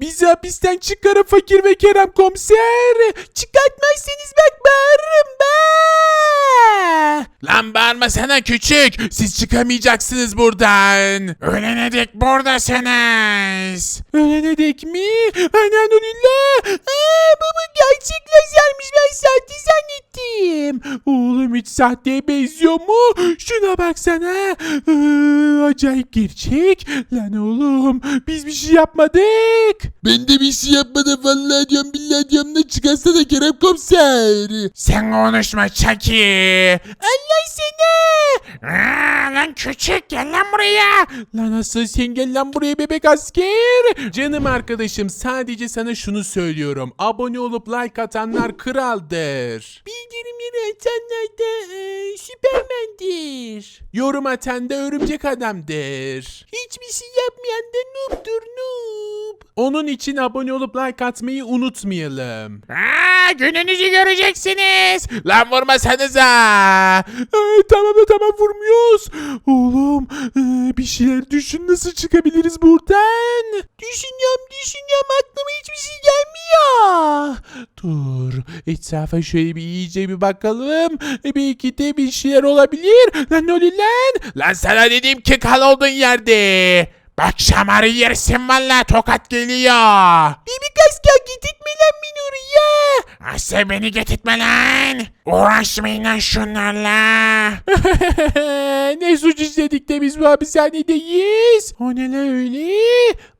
Bizi hapisten çıkarın fakir ve Kerem komiser. Çıkartmazsanız bak bağırırım be. Lan bağırma sana küçük. Siz çıkamayacaksınız buradan. Ölene dek buradasınız. Ölene dek mi? Ananulillah. Hiç sahteye benziyor mu? Şuna baksana. Aa, acayip gerçek. Lan oğlum biz bir şey yapmadık. Ben de bir şey yapmadım vallahi diyorum billahi diyorum ne çıkarsa da Kerem komiser. Sen konuşma Çaki. Allah seni. Aa, lan küçük gel lan buraya. Lan asıl sen gel lan buraya bebek asker. Canım arkadaşım sadece sana şunu söylüyorum. Abone olup like atanlar kraldır. Bildirimleri atanlar da e, süpermendir. Yorum atan da örümcek adamdır. Hiçbir şey yapmayan da noob'dur noob. Onun için abone olup like atmayı unutmayalım. Aa, gününüzü göreceksiniz. Lan vurmasanıza. Ee, tamam da tamam vurmuyoruz. Oğlum ee, bir şeyler düşün nasıl çıkabiliriz buradan? Düşünüyorum düşünüyorum aklıma hiçbir şey gelmiyor. Dur etrafa şöyle bir iyice bir bakalım. E, belki de bir şeyler olabilir. Lan ne oluyor lan? Lan sana dedim ki kal olduğun yerde. Bak şamarı yersin valla tokat geliyor. Bebek asker gitme lan beni oraya. Asya beni getirtme lan. Uğraşmayın lan şunlarla. ne suç işledik de biz bu hapishanedeyiz. O ne la öyle?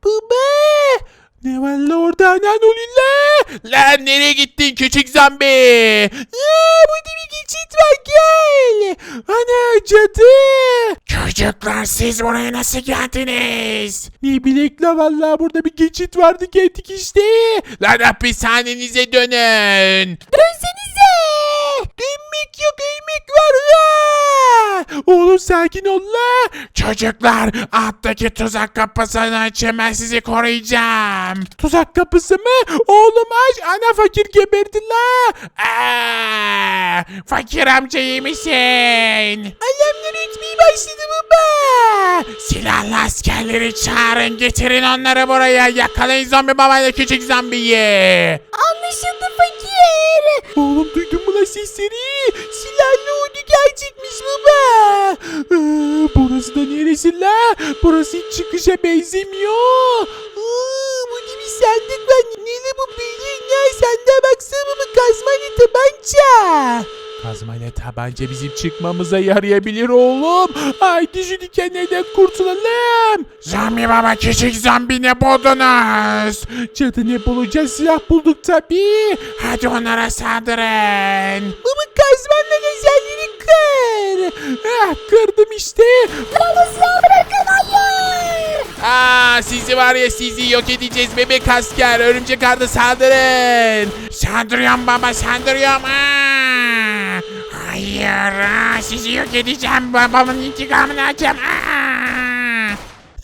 Baba. Ne var la orada anan olilla? Lan nereye gittin küçük zombi? Aa, burada bir geçit var gel. Ana cadı. Çocuklar siz buraya nasıl geldiniz? Ne bilek la valla burada bir geçit vardı geldik işte. Lan hapishanenize dönün. Dönsenize. Dönmek yok ölmek var. Aa! Oğlum sakin ol la. Çocuklar alttaki tuzak kapısını açın ben sizi koruyacağım. Tuzak kapısı mı? Oğlum aç ana fakir geberdi la. Aa, fakir amca iyi misin? Başladı baba. Silahlı askerleri çağırın getirin onları buraya yakalayın zombi babayla küçük zombiyi. Anlaşıldı fakir. Oğlum duydun mu lan sesleri? Silahlı ordu gerçekmiş baba. Ee, burası da neresi la? Burası hiç çıkışa benzemiyor. Aa, bu ne bir sandık var. Ne la bu bildiğin ya? Sandığa baksana bu kazmayla tabanca. Kazmayla tabanca bizim çıkmamıza yarayabilir oğlum. Haydi şu dikenlerden kurtulalım. Zombi baba küçük zombi ne buldunuz? Cadı ne bulacağız? Silah bulduk tabii. Hadi onlara saldırın. Baba kazmanla lazerleri kır. Ah, kırdım işte. Bana silah bırakın hayır. Aa, sizi var ya sizi yok edeceğiz bebek asker. Örümcek adı saldırın. Saldırıyorum baba saldırıyorum. Aa, hayır aa, sizi yok edeceğim. Babamın intikamını alacağım. Aa.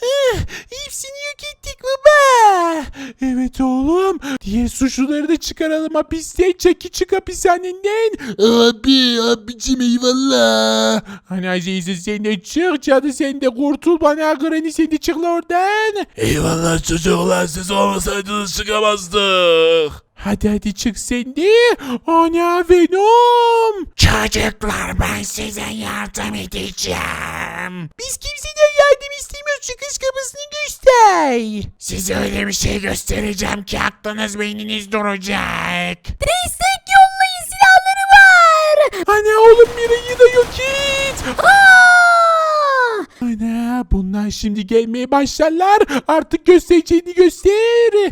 Eh, Hepsini yok ettik baba. Evet oğlum. Diğer suçluları da çıkaralım hapisten. Çeki çık hapishaneden. Abi abicim eyvallah. Hani Aziz sen de çık. Cadı sen de kurtul bana. Granny sen de çık oradan. Eyvallah çocuklar siz olmasaydınız çıkamazdık. Hadi hadi çık sen de. Ana Venom. Çocuklar ben size yardım edeceğim. Biz kimseden yardım istemiyoruz. Çıkış kapısını göster. Size öyle bir şey göstereceğim ki aklınız beyniniz duracak. Destek yollayın silahları var. Ana oğlum Mira'yı da yok et. Aa! Ana bunlar şimdi gelmeye başlarlar. Artık göstereceğini göster.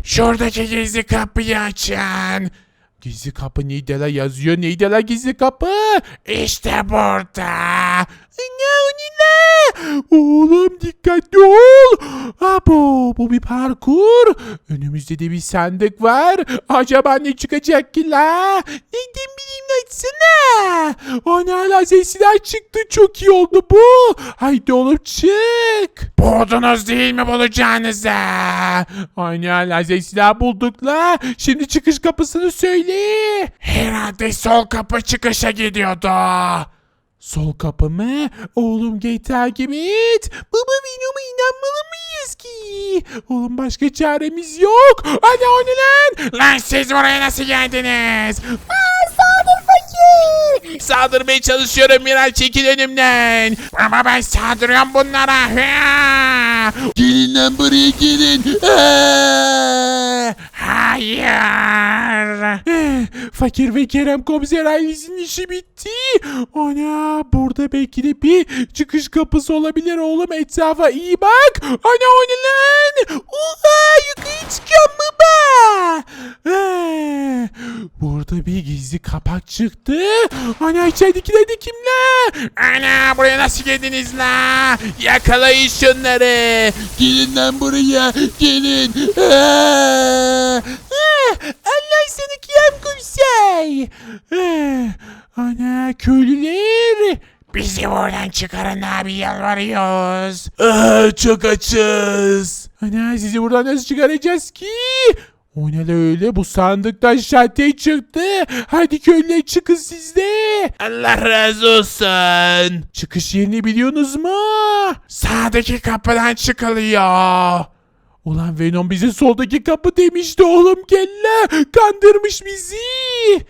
Şuradaki gizli kapıyı açın. Gizli kapı neydi la yazıyor neydi la gizli kapı? İşte burada. Ne? Oğlum dikkatli ol. Abo bu bir parkur. Önümüzde de bir sandık var. Acaba ne çıkacak ki la? Neyden bileyim açsana. Ana lazer silah çıktı çok iyi oldu bu. Haydi oğlum çık. Buldunuz değil mi bulacağınızı? Ana lazer silah bulduk la. Şimdi çıkış kapısını söyle. Herhalde sol kapı çıkışa gidiyordu. Sol kapı mı? Oğlum gel takip et. Baba Venom'a inanmalı mıyız ki? Oğlum başka çaremiz yok. Ana o ne lan? Lan siz buraya nasıl geldiniz? Saldır fakir. Saldırmaya çalışıyorum Miray çekil önümden. Ama ben saldırıyorum bunlara. Hıa! Gelin lan buraya gelin. Aa! Hayır. Eh, Fakir ve Kerem komiser ailesinin işi bitti. Ana burada belki de bir çıkış kapısı olabilir oğlum etrafa iyi bak. Ana o ne lan? Oha yukarı çıkıyorum baba. Eh, Burada bir gizli kapak çıktı. Ana içeridekiler de kimler? Ana buraya nasıl geldiniz la? Yakalayın şunları. Gelin lan buraya gelin. Aa! Ah, Allah seni kıyam komiser. Ah, Ana köylüler. Bizi buradan çıkarın abi yalvarıyoruz. Aa, çok açız. Ana sizi buradan nasıl çıkaracağız ki? O ne öyle bu sandıktan şalter çıktı. Hadi köylüler çıkın siz de. Allah razı olsun. Çıkış yerini biliyorsunuz mu? Sağdaki kapıdan çıkılıyor. Ulan Venom bize soldaki kapı demişti oğlum kella. Kandırmış bizi.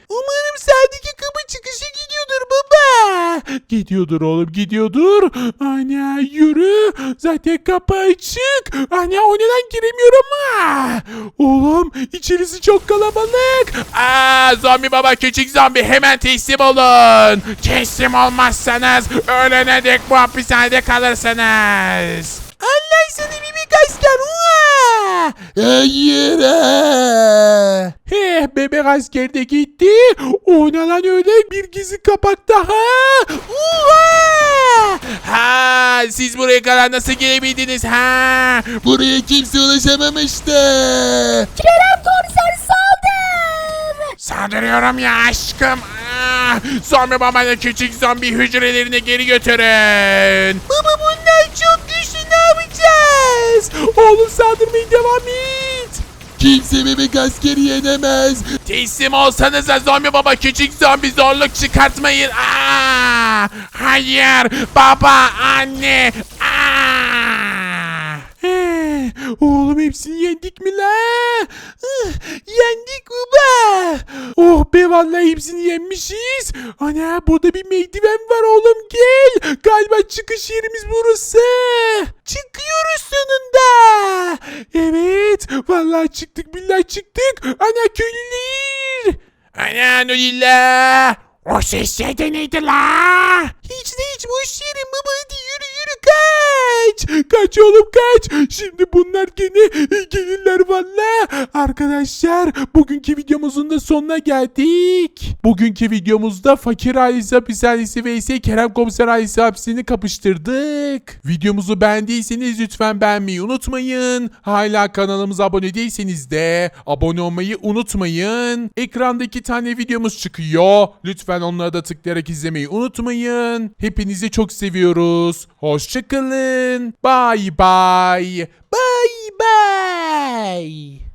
Umarım sağdaki kapı çıkışa gidiyordur baba. Gidiyordur oğlum gidiyordur. Ana yürü. Zaten kapı açık. Ana o neden giremiyorum ha? Oğlum içerisi çok kalabalık. Aa zombi baba küçük zombi hemen teslim olun. Teslim olmazsanız ölene dek bu hapishanede kalırsınız. Allah seni bebek asker. Uaa! Hayır. aa! Heh bebek asker de gitti. O ne lan öyle bir gizli kapak daha. Uaa! Ha siz buraya kadar nasıl gelebildiniz ha? Buraya kimse ulaşamamıştı. Kerem komiser saldır. Saldırıyorum ya aşkım. Ah, zombi babanın küçük zombi hücrelerine geri götürün. Baba bunlar Oğlum saldırmaya devam et. Kimse bebek askeri yenemez. Teslim olsanız da zombi baba küçük zombi zorluk çıkartmayın. Aa, hayır baba anne. Aa. Eh, Oğlum hepsini yendik mi la? Ah, yendik baba. Oh be vallahi hepsini yenmişiz. Ana burada bir merdiven var oğlum gel. Galiba çıkış yerimiz burası. Çıkıyoruz sonunda. Evet vallahi çıktık billahi çıktık. Ana köylüler. Ana Nurilla. O sesler de neydi la? Hiç de hiç boş yerim baba hadi yürü yürü kaç. Kaç oğlum kaç. Şimdi bunlar gene gelirler valla. Arkadaşlar bugünkü videomuzun da sonuna geldik. Bugünkü videomuzda fakir ailesi hapishanesi ise Kerem komiser ailesi hapisini kapıştırdık. Videomuzu beğendiyseniz lütfen beğenmeyi unutmayın. Hala kanalımıza abone değilseniz de abone olmayı unutmayın. Ekranda iki tane videomuz çıkıyor. Lütfen onlara da tıklayarak izlemeyi unutmayın. Hepinizi çok seviyoruz. Hoşçakalın. Bye bye. Bye bye.